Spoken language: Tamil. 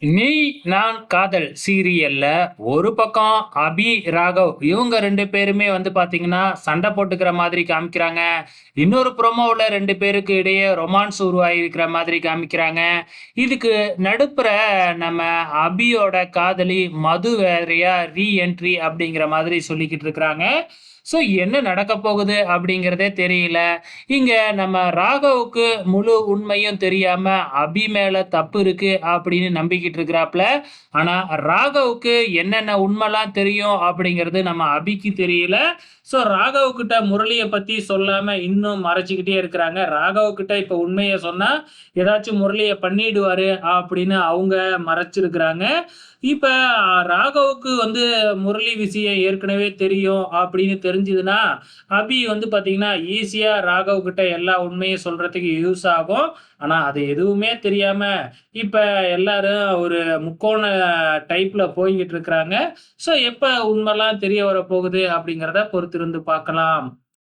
நீ நான் காதல் சீரியல்ல ஒரு பக்கம் அபி ராகவ் இவங்க ரெண்டு பேருமே வந்து பாத்தீங்கன்னா சண்டை போட்டுக்கிற மாதிரி காமிக்கிறாங்க. இன்னொரு ப்ரோமோவில் ரெண்டு பேருக்கு இடையே ரொமான்ஸ் உருவாகிருக்கிற மாதிரி காமிக்கிறாங்க. இதுக்கு நடுப்புற நம்ம அபியோட காதலி மது வேறையா ரீஎன்ட்ரி அப்படிங்கிற மாதிரி சொல்லிக்கிட்டு இருக்கிறாங்க. ஸோ என்ன நடக்க போகுது அப்படிங்கிறதே தெரியல. இங்கே நம்ம ராகவுக்கு முழு உண்மையும் தெரியாமல் அபி மேலே தப்பு இருக்குது அப்படின்னு நம்பிக்கிட்டு இருக்கிறாப்புல ஆனால் ராகவுக்கு என்னென்ன உண்மைலாம் தெரியும் அப்படிங்கிறது நம்ம அபிக்கு தெரியல. ஸோ ராகவ் கிட்ட முரளியை பற்றி சொல்லாமல் இன்னும் மறைச்சிக்கிட்டே இருக்கிறாங்க. ராகவ் கிட்ட இப்போ உண்மையை சொன்னால் ஏதாச்சும் முரளியை பண்ணிடுவார் அப்படின்னு அவங்க மறைச்சிருக்கிறாங்க. இப்போ ராகவுக்கு வந்து முரளி விஷயம் ஏற்கனவே தெரியும் அப்படின்னு தெரிஞ்சுதுன்னா அபி வந்து பாத்தீங்கன்னா ஈஸியாக ராகவ் கிட்ட எல்லா உண்மையும் சொல்றதுக்கு யூஸ் ஆகும். ஆனா அது எதுவுமே தெரியாம இப்ப எல்லாரும் ஒரு முக்கோண டைப்ல போய்கிட்டு இருக்கிறாங்க. ஸோ எப்ப உண்மைலாம் தெரிய வர போகுது அப்படிங்கிறத பொறுத்திருந்து பார்க்கலாம்.